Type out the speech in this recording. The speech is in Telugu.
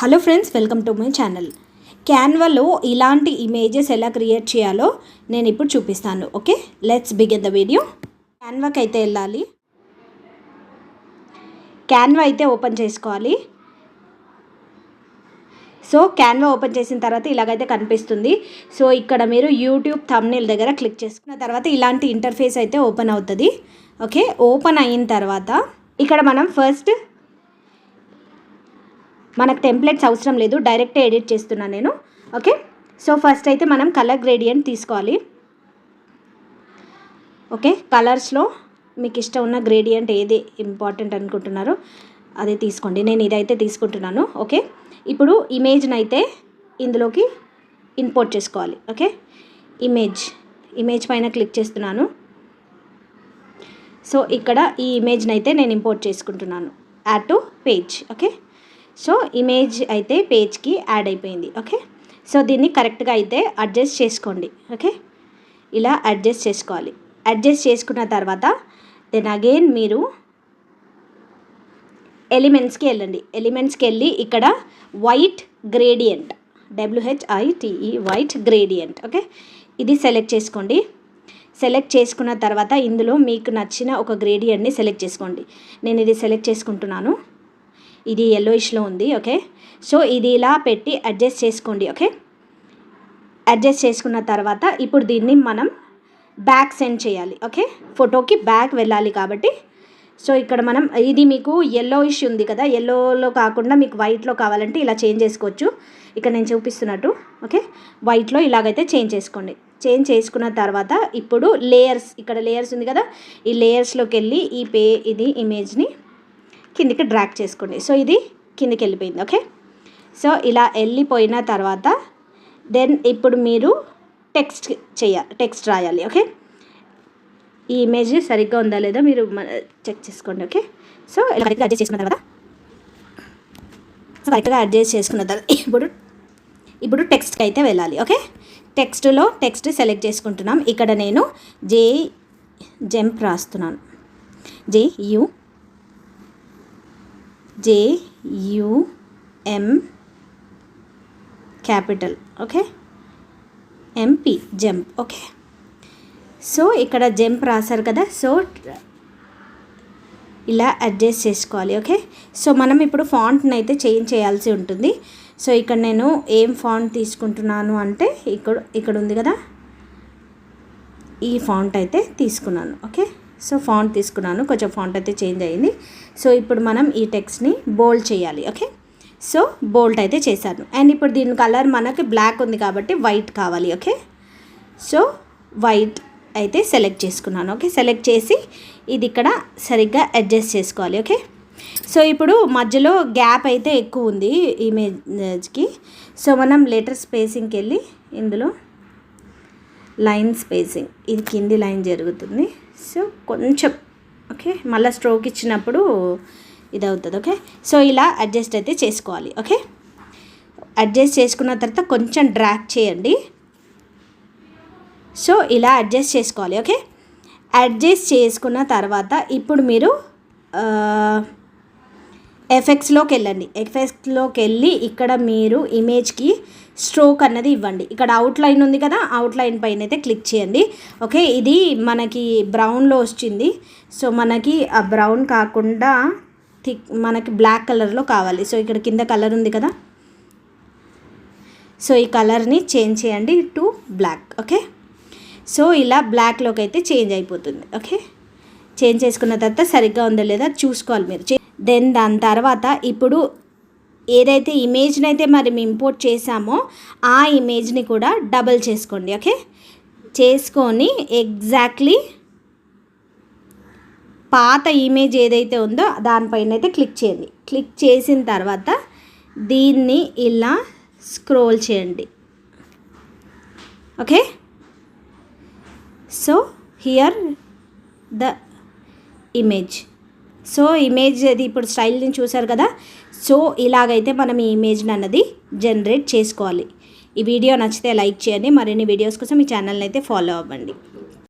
Hello friends welcome to my channel. క్యాన్వాలో ఇలాంటి ఇమేజెస్ ఎలా క్రియేట్ చేయాలో నేను ఇప్పుడు చూపిస్తాను okay? Let's begin the video క్యాన్వాకి అయితే వెళ్ళాలి. క్యాన్వా అయితే ఓపెన్ చేసుకోవాలి. సో క్యాన్వా ఓపెన్ చేసిన తర్వాత ఇలాగైతే కనిపిస్తుంది. సో ఇక్కడ మీరు యూట్యూబ్ థంబ్నైల్ దగ్గర క్లిక్ చేసుకున్న తర్వాత ఇలాంటి ఇంటర్ఫేస్ అయితే ఓపెన్ అవుతుంది ఓకే? ఓపెన్ అయిన తర్వాత ఇక్కడ మనం ఫస్ట్ మనకు టెంప్లెట్స్ అవసరం లేదు డైరెక్ట్ ఎడిట్ చేస్తున్నాను నేను. ఓకే సో ఫస్ట్ అయితే మనం కలర్ గ్రేడియంట్ తీసుకోవాలి. ఓకే కలర్స్లో మీకు ఇష్టం ఉన్న గ్రేడియంట్ ఏది ఇంపార్టెంట్ అనుకుంటున్నారో అదే తీసుకోండి. నేను ఇదైతే తీసుకుంటున్నాను. ఓకే ఇప్పుడు ఇమేజ్ని అయితే ఇందులోకి ఇంపోర్ట్ చేసుకోవాలి. ఓకే ఇమేజ్ ఇమేజ్ పైన క్లిక్ చేస్తున్నాను. సో ఇక్కడ ఈ ఇమేజ్ని అయితే నేను ఇంపోర్ట్ చేసుకుంటున్నాను. Add to page okay so image అయితే పేజ్కి యాడ్ అయిపోయింది ఓకే సో దీన్ని కరెక్ట్గా అయితే అడ్జస్ట్ చేసుకోండి ఓకే ఇలా అడ్జస్ట్ చేసుకోవాలి. అడ్జస్ట్ చేసుకున్న తర్వాత దెన్ అగైన్ మీరు ఎలిమెంట్స్కి వెళ్ళండి. ఎలిమెంట్స్కి వెళ్ళి ఇక్కడ white gradient W H I T E white gradient okay ఇది సెలెక్ట్ చేసుకోండి. సెలెక్ట్ చేసుకున్న తర్వాత ఇందులో మీకు నచ్చిన ఒక గ్రేడియంట్ని సెలెక్ట్ చేసుకోండి. నేను ఇది సెలెక్ట్ చేసుకుంటున్నాను. ఇది ఎల్లోయిష్లో ఉంది ఓకే సో ఇది ఇలా పెట్టి అడ్జస్ట్ చేసుకోండి ఓకే అడ్జస్ట్ చేసుకున్న తర్వాత ఇప్పుడు దీన్ని మనం బ్యాక్ సెండ్ చేయాలి ఓకే ఫోటోకి బ్యాక్ వెళ్ళాలి కాబట్టి. సో ఇక్కడ మనం ఇది మీకు ఎల్లో ఇష్యూ ఉంది కదా ఎల్లోలో కాకుండా మీకు వైట్లో కావాలంటే ఇలా చేంజ్ చేసుకోవచ్చు. ఇక్కడ నేను చూపిస్తున్నట్టు ఓకే వైట్లో ఇలాగైతే చేంజ్ చేసుకోండి. చేంజ్ చేసుకున్న తర్వాత ఇప్పుడు లేయర్స్ ఇక్కడ లేయర్స్ ఉంది కదా ఈ లేయర్స్లోకి వెళ్ళి ఈ పే ఇది ఇమేజ్ని కిందికి డ్రాక్ చేసుకోండి. సో ఇది కిందికి వెళ్ళిపోయింది. ఓకే? సో ఇలా వెళ్ళిపోయిన తర్వాత దెన్ ఇప్పుడు మీరు టెక్స్ట్ చేయాలి టెక్స్ట్ రాయాలి. ఓకే? ఈ ఇమేజ్ సరిగ్గా ఉందా లేదా మీరు చెక్ చేసుకోండి. ఓకే? సో ఇలా కరెక్ట్గా అడ్జస్ట్ చేసుకున్న తర్వాత సో కరెక్ట్గా అడ్జస్ట్ చేసుకున్న తర్వాత ఇప్పుడు ఇప్పుడు టెక్స్ట్కి అయితే వెళ్ళాలి. ఓకే? టెక్స్ట్లో టెక్స్ట్ సెలెక్ట్ చేసుకుంటున్నాం. ఇక్కడ నేను జే జంప్ రాస్తున్నాను. J U J U M capital okay M P jump okay so ఇక్కడ జంప్ రాశారు కదా సో ఇలా అడ్జస్ట్ చేసుకోవాలి ఓకే సో మనం ఇప్పుడు ఫాంట్ని అయితే చేంజ్ చేయాల్సి ఉంటుంది. సో ఇక్కడ నేను ఏం ఫాంట్ తీసుకుంటున్నాను అంటే ఇక్కడ ఇక్కడ ఉంది కదా? ఈ ఫాంట్ అయితే తీసుకున్నాను ఓకే సో ఫాంట్ తీసుకున్నాను కొంచెం ఫాంట్ అయితే చేంజ్ అయ్యింది సో ఇప్పుడు మనం ఈ టెక్స్ట్ని బోల్డ్ చేయాలి ఓకే? సో బోల్డ్ అయితే చేశాను. అండ్ ఇప్పుడు దీని కలర్ మనకి బ్లాక్ ఉంది కాబట్టి వైట్ కావాలి ఓకే? సో వైట్ అయితే సెలెక్ట్ చేసుకున్నాను ఓకే? సెలెక్ట్ చేసి ఇది ఇక్కడ సరిగ్గా అడ్జస్ట్ చేసుకోవాలి ఓకే? సో ఇప్పుడు మధ్యలో గ్యాప్ అయితే ఎక్కువ ఉంది ఇమేజ్కి. సో మనం లెటర్ స్పేసింగ్కి వెళ్ళి ఇందులో లైన్ స్పేసింగ్. ఇది కింది లైన్ జరుగుతుంది. సో కొంచెం ఓకే? మళ్ళీ స్ట్రోక్ ఇచ్చినప్పుడు ఇది అవుతుంది ఓకే? సో ఇలా అడ్జస్ట్ అయితే చేసుకోవాలి ఓకే? అడ్జస్ట్ చేసుకున్న తర్వాత కొంచెం డ్రాక్ చేయండి. సో ఇలా అడ్జస్ట్ చేసుకోవాలి ఓకే? అడ్జస్ట్ చేసుకున్న తర్వాత ఇప్పుడు మీరు ఎఫెక్ట్స్లోకి వెళ్ళండి. ఎఫెక్ట్స్లోకి వెళ్ళి ఇక్కడ మీరు ఇమేజ్కి స్ట్రోక్ అన్నది ఇవ్వండి. ఇక్కడ అవుట్లైన్ ఉంది కదా అవుట్లైన్ పైన అయితే క్లిక్ చేయండి. ఓకే ఇది మనకి బ్రౌన్లో వచ్చింది. సో మనకి ఆ బ్రౌన్ కాకుండా థిక్ మనకి బ్లాక్ కలర్లో కావాలి. సో ఇక్కడ కింద కలర్ ఉంది కదా. సో ఈ కలర్ని చేంజ్ చేయండి టు బ్లాక్ ఓకే సో ఇలా బ్లాక్లోకి అయితే చేంజ్ అయిపోతుంది. ఓకే చేంజ్ చేసుకున్న తర్వాత సరిగ్గా ఉందో లేదా చూసుకోవాలి మీరు. దెన్ దాని తర్వాత ఇప్పుడు ఏదైతే ఇమేజ్ని అయితే మరి మేము ఇంపోర్ట్ చేసామో ఆ ఇమేజ్ని కూడా డబల్ చేసుకోండి ఓకే చేసుకొని ఎగ్జాక్ట్లీ పాత ఇమేజ్ ఏదైతే ఉందో దానిపైన అయితే క్లిక్ చేయండి. క్లిక్ చేసిన తర్వాత దీన్ని ఇలా స్క్రోల్ చేయండి. Okay so here the image so image అది ఇప్పుడు స్టైల్ని చూసారు కదా? సో ఇలాగైతే మనం ఈ ఇమేజ్ని అన్నది జనరేట్ చేసుకోవాలి. ఈ వీడియో నచ్చితే లైక్ చేయండి. మరిన్ని వీడియోస్ కోసం ఈ ఛానల్ని అయితే ఫాలో అవ్వండి.